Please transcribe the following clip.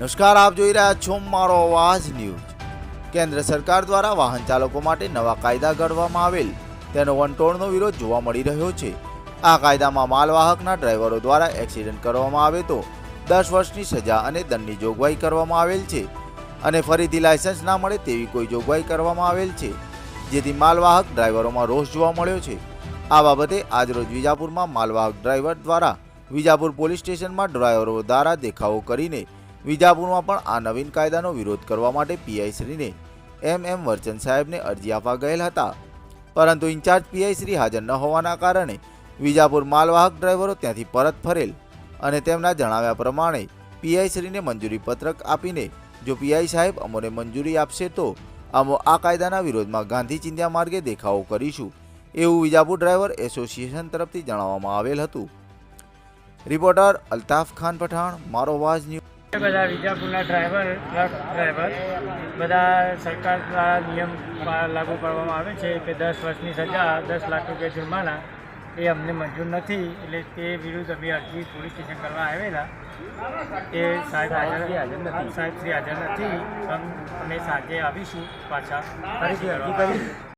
નમસ્કાર, આપ જોઈ રહ્યા છો મારો અવાજ ન્યૂઝ. કેન્દ્ર સરકાર દ્વારા વાહન ચાલકો માટે નવા કાયદા ઘડવામાં આવેલ. તેનો વંટોળનો વિરોધ જોવા મળી રહ્યો છે. આ કાયદામાં માલવાહકના ડ્રાઈવરો દ્વારા એક્સિડન્ટ કરવામાં આવે તો દસ વર્ષની સજા અને દંડની જોગવાઈ કરવામાં આવેલ છે. અને ફરીથી લાયસન્સ ના મળે તેવી કોઈ જોગવાઈ કરવામાં આવેલ છે. જેથી માલવાહક ડ્રાઈવરોમાં રોષ જોવા મળ્યો છે. આ બાબતે આજરોજ વિજાપુરમાં માલવાહક ડ્રાઈવર દ્વારા વિજાપુર પોલીસ સ્ટેશનમાં ડ્રાઈવરો દ્વારા દેખાવો કરીને વિજાપુરમાં પણ આ નવીન કાયદાનો વિરોધ કરવા માટે પીઆઈ શ્રીને એમ એમ વર્ચન સાહેબને અરજી આપવા ગયેલ હતા. પરંતુ ઇન્ચાર્જ પીઆઈ શ્રી હાજર ન હોવાના કારણે વિજાપુર માલવાહક ડ્રાઈવરો ત્યાંથી પરત ફરેલ અને તેમના જણાવ્યા પ્રમાણે પીઆઈ શ્રીને મંજૂરી પત્રક આપીને જો પીઆઈ સાહેબ અમોને મંજૂરી આપશે તો અમો આ કાયદાના વિરોધમાં ગાંધી ચિંધ્યા માર્ગે દેખાવો કરીશું, એવું વિજાપુર ડ્રાઈવર એસોસિએશન તરફથી જણાવવામાં આવેલ હતું. રિપોર્ટર અલ્તાફ ખાન પઠાણ, મારો વાજ ન્યૂઝ બધા વિજાપુરના ડ્રાઈવર ટ્રક ડ્રાઈવર બધા સરકાર દ્વારા નિયમ લાગુ કરવામાં આવે છે કે દસ વર્ષની સજા દસ લાખ રૂપિયા જુર્માના એ અમને મંજૂર નથી. એટલે તે વિરુદ્ધ અમે અરજી પોલીસ સ્ટેશન કરવા આવેલા. એ સાહેબ હાજર હાજર નથી. સાહેબ શ્રી હાજર નથી. અમ- સાંજે આવીશું પાછા. ફરીથી અરજી કરી.